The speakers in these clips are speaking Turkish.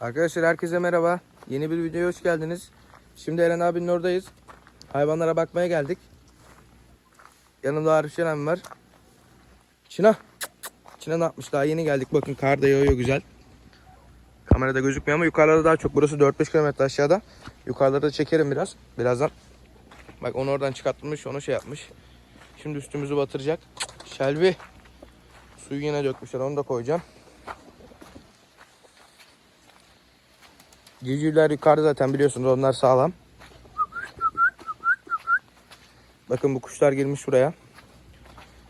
Arkadaşlar herkese merhaba. Yeni bir videoya hoş geldiniz. Şimdi Eren abinin oradayız. Hayvanlara bakmaya geldik. Yanımda Arif Şenem var. Çina. Çina ne yapmış? Daha yeni geldik. Bakın kar da yağıyor güzel. Kamerada gözükmüyor ama yukarıda daha çok. Burası 4-5 kilometre aşağıda. Yukarıda da çekerim biraz. Birazdan. Bak onu oradan çıkartmış. Onu şey yapmış. Şimdi üstümüzü batıracak. Şelvi. Suyu yine dökmüşler. Onu da koyacağım. Civcivler yukarıda zaten biliyorsunuz onlar sağlam. Bakın bu kuşlar girmiş buraya.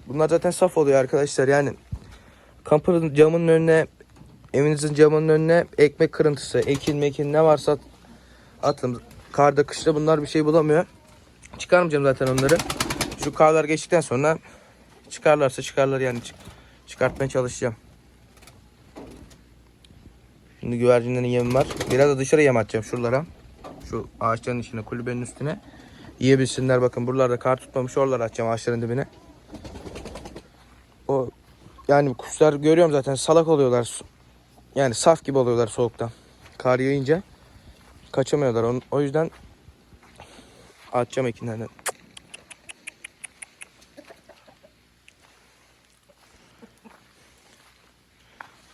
Bunlar zaten saf oluyor arkadaşlar yani. Kampın camının önüne, evinizin camının önüne ekmek kırıntısı, ekin mekin ne varsa at- atın. Karda kışta bunlar bir şey bulamıyor. Çıkarmayacağım zaten onları. Şu karlar geçtikten sonra çıkarlarsa çıkarlar yani çık- çıkartmaya çalışacağım. Şimdi güvercinlerin yemi var. Biraz da dışarı yem atacağım şuralara. Şu ağaçların içine, kulübenin üstüne. Yiyebilsinler bakın buralarda kar tutmamış oralara atacağım ağaçların dibine. O yani kuşlar görüyorum zaten salak oluyorlar. Yani saf gibi oluyorlar soğuktan. Kar yağınca kaçamıyorlar. O yüzden atacağım ekinlerden.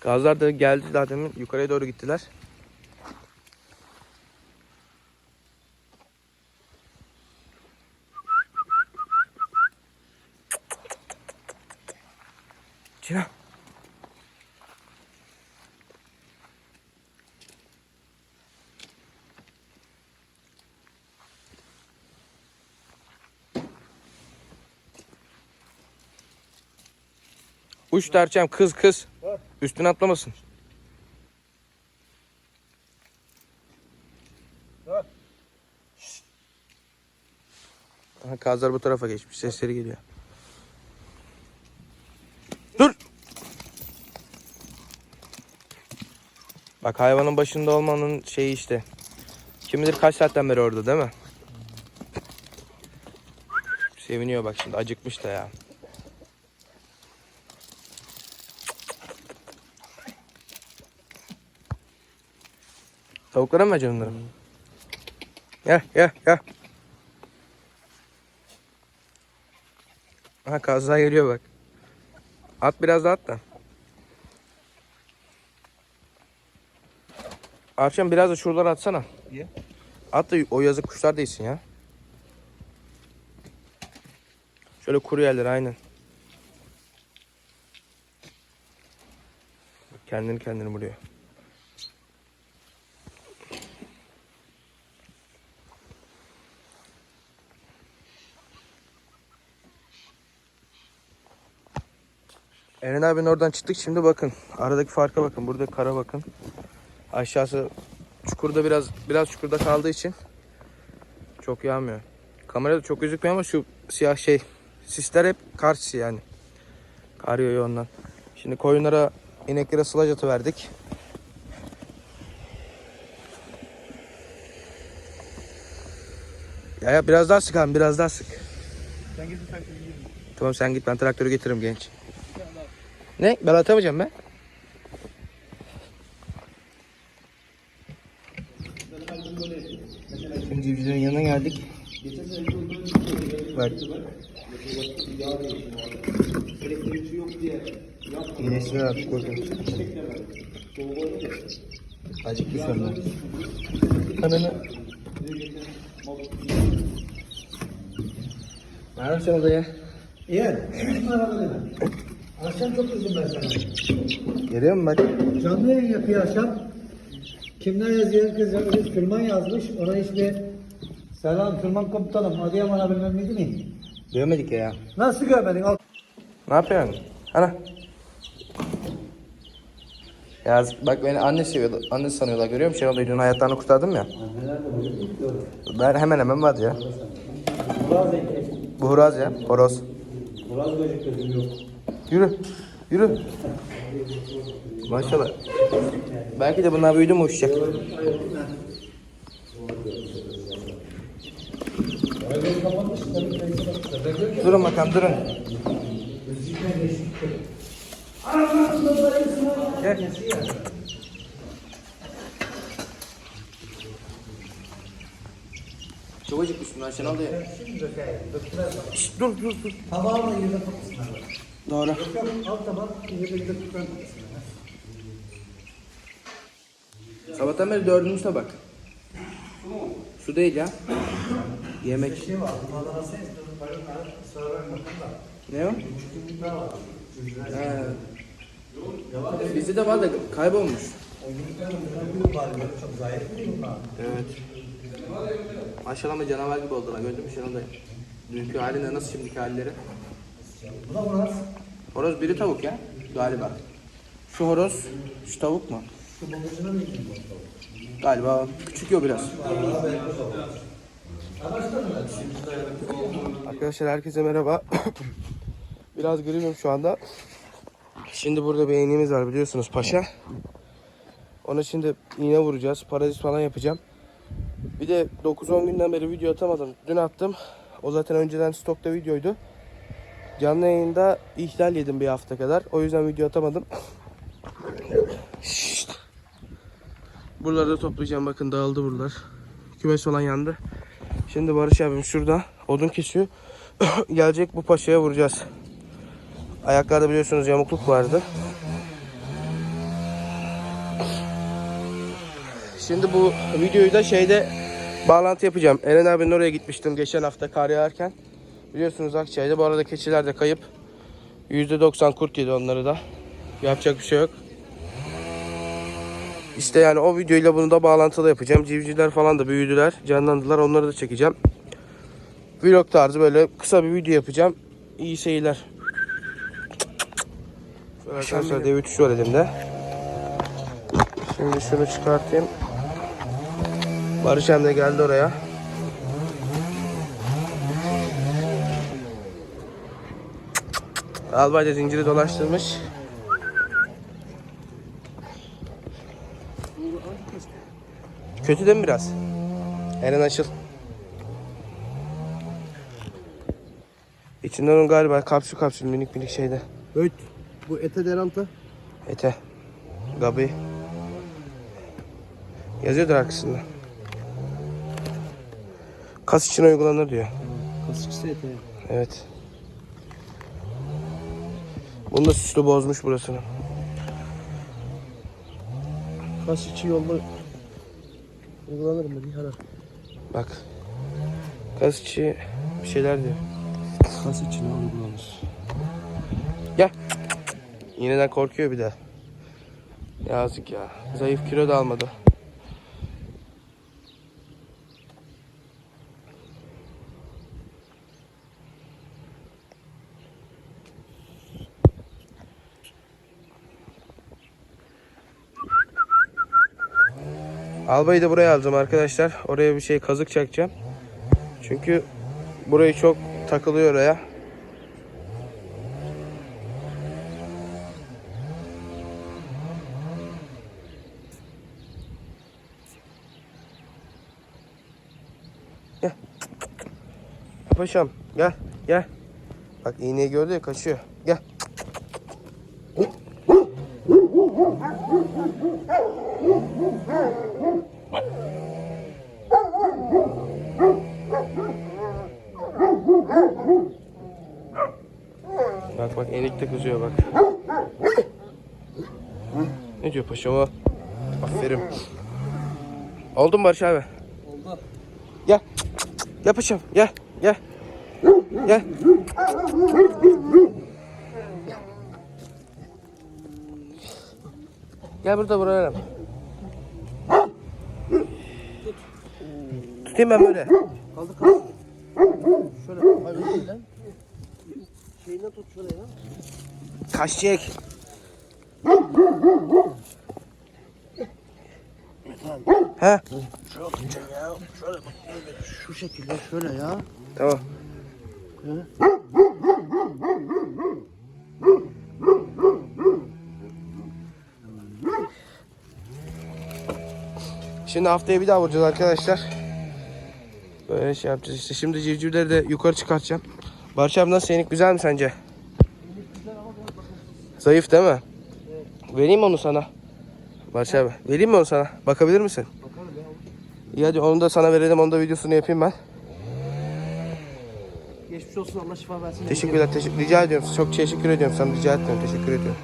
Gazlar da geldi zaten yukarıya doğru gittiler. Cina. Uç tarçam kız kız. Üstüne atlamasın. Aha, kazlar bu tarafa geçmiş. Sesleri geliyor. Dur. Bak hayvanın başında olmanın şeyi işte. Kim bilir kaç saatten beri orada değil mi? Seviniyor bak şimdi acıkmış da ya. Tavuklara mı acaba onları? Gel gel gel. Aha kazlar geliyor bak. At biraz daha at da. Arçam biraz da şuralara atsana. Niye? At da o yazık kuşlar değilsin ya. Şöyle kuru yerler aynen. Kendini kendini vuruyor. Eren abinin oradan çıktık şimdi bakın. Aradaki farka bakın. Burada kara bakın. Aşağısı çukurda biraz biraz çukurda kaldığı için çok yağmıyor. Kamerada çok gözükmüyor ama şu siyah şey sisler hep kar yani. Kar yağıyor ondan. Şimdi koyunlara ineklere sılaj atı verdik. Ya ya biraz daha sık abi biraz daha sık. Sen gidin sen. Tamam sen git ben traktörü getiririm genç. Ne? Ben atamayacağım ben. Şimdi civcivlerin yanına geldik. Bak. İğnesini attık bakın. Acıkmış onlar. Kanını. Merhaba sen odaya. Eğer Akşam çok üzüldüm ben sana. Geliyor mu bak? Canlı yayın yapıyor akşam. Kimler yazıyor? Kız Kırman yazmış. Ona işte Selam Kırman komutanım. Adıyaman'a bilmem neydi mi? Görmedik ya. Nasıl görmedin? Al. Ne yapıyorsun? Ana. Ya bak beni anne seviyordu. Anne sanıyorlar görüyor musun? Şenol Bey'in hayatlarını kurtardım ya. Ben hemen hemen vardı ya. Bu Huraz ya. Horoz. Yürü. Yürü. Maşallah. Belki de bunlar büyüdü mü uçacak. Durun bakalım durun. Gel. Çabucak üstünden sen al da ya. Şşt, dur dur dur. Tamam mı Doğru. Yok yok tabak. Sabahtan beri dördüncü tabak. Su değil ya. Yemek. Bir şey var. Ne o? He. Bizde de var da kaybolmuş. Evet. Maşallah ama canavar gibi oldular. Gördün mü Şenol dayı? Dünkü haline nasıl şimdiki halleri? Bu da burası. Horoz biri tavuk ya galiba. Şu horoz, şu tavuk mu? Şu bulucuna mı gidiyor bu? Galiba küçük o biraz. Arkadaşlar herkese merhaba. biraz grimim şu anda. Şimdi burada bir iğnemiz var biliyorsunuz paşa. Ona şimdi iğne vuracağız. Parazit falan yapacağım. Bir de 9-10 günden beri video atamadım. Dün attım. O zaten önceden stokta videoydu. Canlı yayında ihlal yedim bir hafta kadar. O yüzden video atamadım. Şşt. Buraları da toplayacağım. Bakın dağıldı buralar. Kümes falan yandı. Şimdi Barış abim şurada odun kesiyor. Gelecek bu paşaya vuracağız. Ayaklarda biliyorsunuz yamukluk vardı. Şimdi bu videoyu da şeyde bağlantı yapacağım. Eren abinin oraya gitmiştim geçen hafta kar yağarken. Biliyorsunuz Akçay'da. Bu arada keçiler de kayıp. %90 kurt yedi onları da. Yapacak bir şey yok. İşte yani o videoyla bunu da bağlantılı yapacağım. Civcivler falan da büyüdüler, canlandılar. Onları da çekeceğim. Vlog tarzı böyle kısa bir video yapacağım. İyi seyirler. Arkadaşlar dev ütüsü var elimde. Şimdi şunu çıkartayım. Barış hem de geldi oraya. Albay da zinciri dolaştırmış. Kötü değil mi biraz? Eren açıl. İçinden onun galiba kapsül kapsül minik minik şeyde. Evet. Bu ete deranta. Ete. Gabi. Yazıyordur arkasında. Kas için uygulanır diyor. Kasıksı ete. Evet. Bunu da süslü bozmuş burasını. Kas içi yolda uygulanır mı? Haber. Bak. Kas içi bir şeyler diyor. Kas içine uygulanır. Gel. Yineden korkuyor bir de. Yazık ya. Zayıf kilo da almadı. Albayı da buraya alacağım arkadaşlar. Oraya bir şey kazık çakacağım. Çünkü burayı çok takılıyor oraya. Paşam gel gel. Bak iğneyi gördü ya kaçıyor. Gel. Bak bak enikte kızıyor bak. Ne diyor paşam o? Aferin. Oldu mu Barış abi? Oldu. Gel. Gel paşam gel. Gel. Gel. Gel burada buraya. Tutayım ben böyle. Kaldı kaldı. Şöyle. Lan. Şeyinden tut şöyle ya. Kaçacak. He Şöyle ya. Şöyle bak. Şu şekilde şöyle ya. tamam. Şimdi haftaya bir daha vuracağız arkadaşlar. Böyle şey yapacağız işte. Şimdi civcivleri de yukarı çıkartacağım. Barış abi nasıl yenik güzel mi sence? Zayıf değil mi? Vereyim mi onu sana? Barış abi vereyim mi onu sana? Bakabilir misin? Bakalım ya. İyi hadi onu da sana verelim. Onu da videosunu yapayım ben. Geçmiş olsun Allah şifa versin. Teşekkürler. Teşekkür, rica ediyorum. Çok teşekkür ediyorum sana. Rica etmiyorum. Teşekkür ediyorum.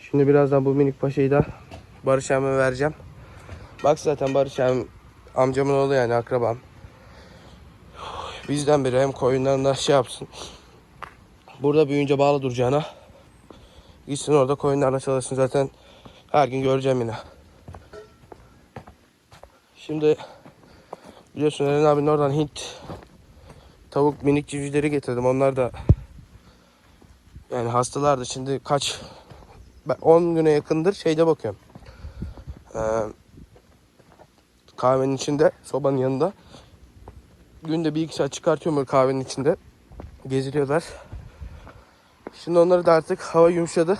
Şimdi birazdan bu minik paşayı da Barış Emre vereceğim. Bak zaten Barış Emre amcamın oğlu yani akrabam. Bizden biri hem koyunlarında şey yapsın. Burada büyüyünce bağlı duracağına. Gitsin orada koyunlarla çalışsın zaten. Her gün göreceğim yine. Şimdi biliyorsun Eren abinin oradan Hint tavuk minik civcivleri getirdim. Onlar da yani hastalardı. Şimdi kaç ben 10 güne yakındır şeyde bakıyorum. Ee, kahvenin içinde, sobanın yanında. Günde bir iki saat çıkartıyorum böyle kahvenin içinde. Geziliyorlar. Şimdi onları da artık hava yumuşadı.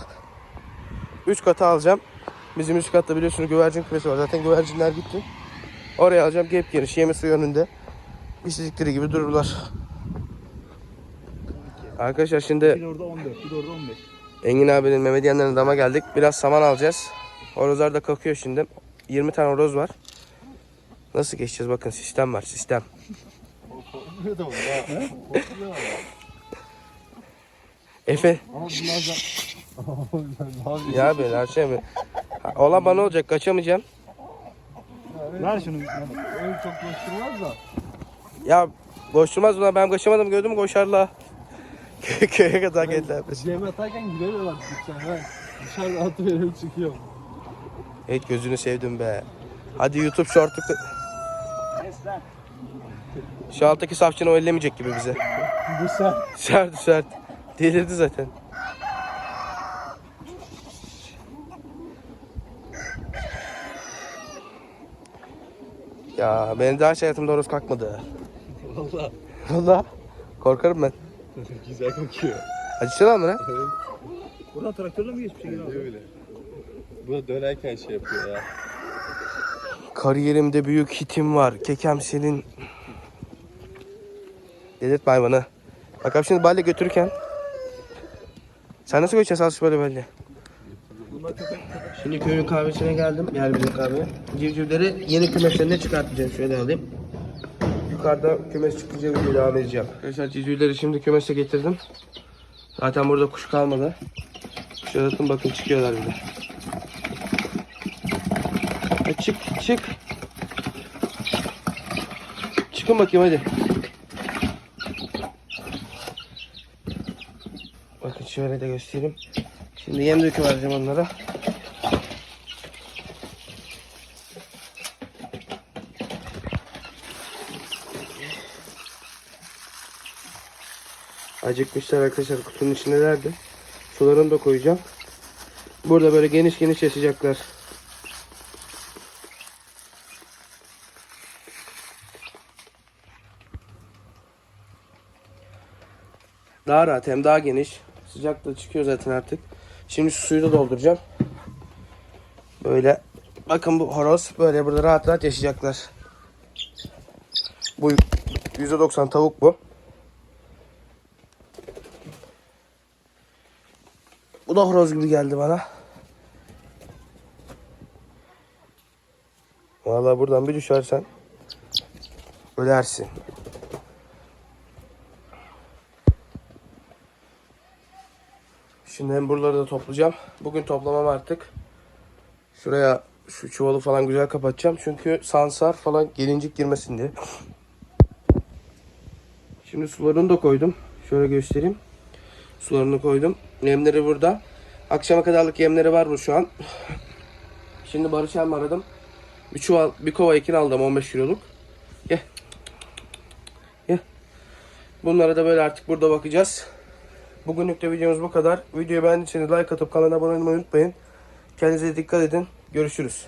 Üç kata alacağım. Bizim üst katta biliyorsunuz güvercin kümesi var. Zaten güvercinler gitti. Oraya alacağım. Gep geniş. Yeme suyu önünde. İstedikleri gibi dururlar. Arkadaşlar şimdi Bir orada 14, bir orada 15. Engin abinin Mehmet yanlarına dama geldik. Biraz saman alacağız. Horozlar da kalkıyor şimdi. 20 tane horoz var. Nasıl geçeceğiz bakın sistem var sistem. Efe. ya abi her şey mi? Ha, Olan bana olacak kaçamayacağım. Ver şunu. Öyle çok koşturmaz da. Ya koşturmaz ulan ben kaçamadım gördün mü koşarla. Köye kadar geldiler. Cem atarken gülüyorlar sen ha. Dışarıda atı veriyorum çıkıyor. Evet gözünü sevdim be. Hadi YouTube shortluk. Şu alttaki safçını o ellemeyecek gibi bize. Bu sen. Sert sert. Delirdi zaten. Ya benim daha hiç hayatımda horoz kalkmadı. Valla. Valla. Korkarım ben. Güzel kokuyor. Acısı mı lan? Buradan traktörle mi geçmiş? Abi? Öyle. Bu da dönerken şey yapıyor ya. Kariyerimde büyük hitim var. Kekem senin. Delirtme hayvanı. Bak abi şimdi balya götürürken. Sen nasıl götüreceksin alış böyle balya? Şimdi köyün kahvesine geldim. Yani bizim kahve. Civcivleri yeni kümeslerine çıkartacağım. Şöyle alayım. Yukarıda kümes çıkınca videoyu devam edeceğim. Arkadaşlar civcivleri şimdi kümese getirdim. Zaten burada kuş kalmadı. Şöyle atın bakın çıkıyorlar bile. E çık çık. Çıkın bakayım hadi. Bakın şöyle de göstereyim. Şimdi yem dökü vereceğim onlara. Acıkmışlar arkadaşlar kutunun içindelerdi. Sularını da koyacağım. Burada böyle geniş geniş yaşayacaklar. Daha rahat hem daha geniş. Sıcak da çıkıyor zaten artık. Şimdi şu suyu da dolduracağım. Böyle bakın bu horoz böyle burada rahat rahat yaşayacaklar. Bu %90 tavuk bu. Bu da horoz gibi geldi bana. Vallahi buradan bir düşersen ölersin. Şimdi hem buraları da toplayacağım. Bugün toplamam artık. Şuraya şu çuvalı falan güzel kapatacağım. Çünkü sansar falan gelincik girmesin diye. Şimdi sularını da koydum. Şöyle göstereyim. Sularını koydum. Yemleri burada. Akşama kadarlık yemleri var bu şu an. Şimdi Barış Emmi aradım. Bir çuval, bir kova ekin aldım 15 kiloluk. Gel. Gel. Bunlara da böyle artık burada bakacağız. Bugünlük de videomuz bu kadar. Videoyu beğendiyseniz like atıp kanala abone olmayı unutmayın. Kendinize dikkat edin. Görüşürüz.